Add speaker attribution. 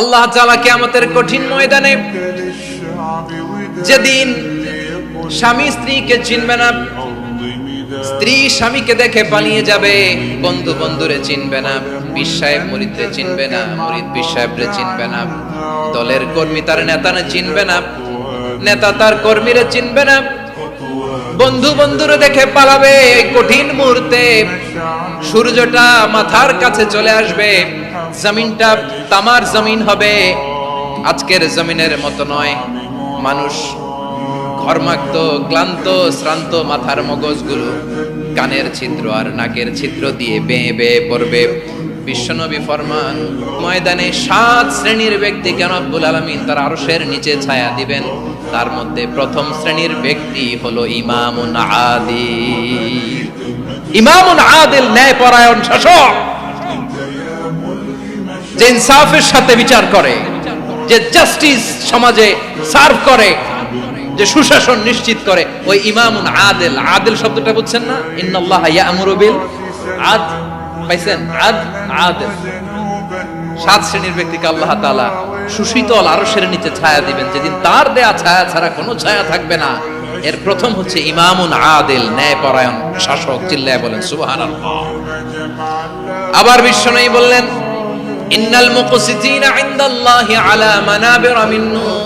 Speaker 1: আল্লাহ তাআলা কিয়ামতের কঠিন ময়দানে যেদিন স্বামী স্ত্রীকে চিনবে না, স্ত্রী স্বামীকে দেখে পালিয়ে যাবে, বন্ধু বন্ধুরে চিনবে না সাহেব মুরিদরে চিনবে না, মুরিদ পীর সাহেবরে চিনবে না, দলের কর্মী তার নেতারে চিনবে না, নেতা তার কর্মীরে চিনবে না। বন্ধু বন্ধুরে দেখে পালাবে কঠিন মুহূর্তে। সূর্যটা মাথার কাছে চলে আসবে। জমিনটা তামার জমিন হবে। আজকের জমিনের মতো নয়। মানুষ ঘর্মাক্ত, ক্লান্ত, শ্রান্ত মাথার মগজগুলো কানের ছিদ্র আর নাকের ছিদ্র দিয়ে বেয়ে বেয়ে পড়বে। বিশ্বনবী ফরমান, ময়দানে সাত শ্রেণির ব্যক্তি কেন আব্বুল আলমিন তার আরশের নিচে ছায়া দিবেন? তার মধ্যে প্রথম শ্রেণির ব্যক্তি হলো ইমামুন আদিল ইমামুন আদিল ন্যায়পরায়ণ শাসক, যে ইনসাফের সাথে বিচার করে, যে জাস্টিস সমাজে সার্ভ করে, যে সুশাসন নিশ্চিত করে, ওই ইমামুন আদেল আদেল শব্দটা বুঝছেন না? ইন্নাল্লাহ ইয়ামুরু বিল আদ পাইছেন সাত শ্রেণির ব্যক্তিকে আল্লাহ তাআলা সুশীতল আরশের নিচে ছায়া দিবেন। যেদিন তার দেয়া ছায়া ছাড়া কোনো ছায়া থাকবে না। এর প্রথম হচ্ছে ইমামুন আদেল, ন্যায়পরায়ণ শাসক, চিল্লায় বলেন, সুবহানাল্লাহ। আবার বিশ্বনবী বললেন, ইন্নাল মুকসিতিনা ইনদাল্লাহি আলা মানাবির মিন নূর।